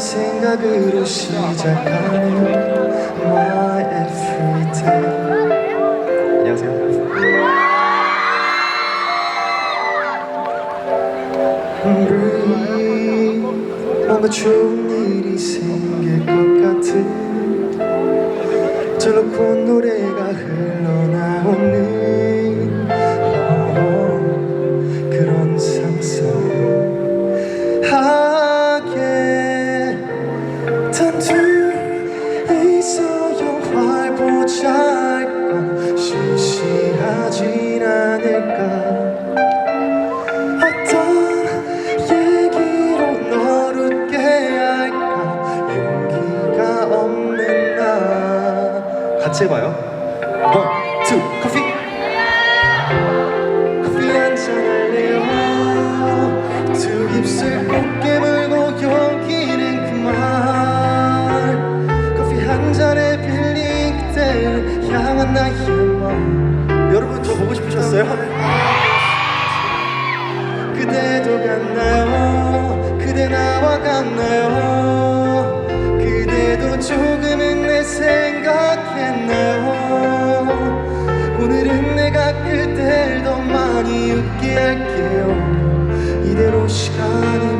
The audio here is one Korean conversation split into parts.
생각으로 시작하는 my everyday 안녕하세요. Breathe 뭔가 좋은 일이 생길 것 같은 저렇고 노래가 흘러나오는 같이 해봐요. 원, 투, 커피. 커피 한잔 할래요 두 입술 꼭 깨물고 용기는 그만. 커피 한 잔에 빌린 그대 향한 나의 마음 여러분 저 보고 싶으셨어요? 그대도 같나요? 그대 나와 같나요? 그대도 조금 늦게 깨어 이대로 시간이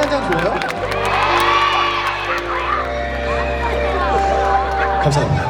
한 장 줘요? 감사합니다.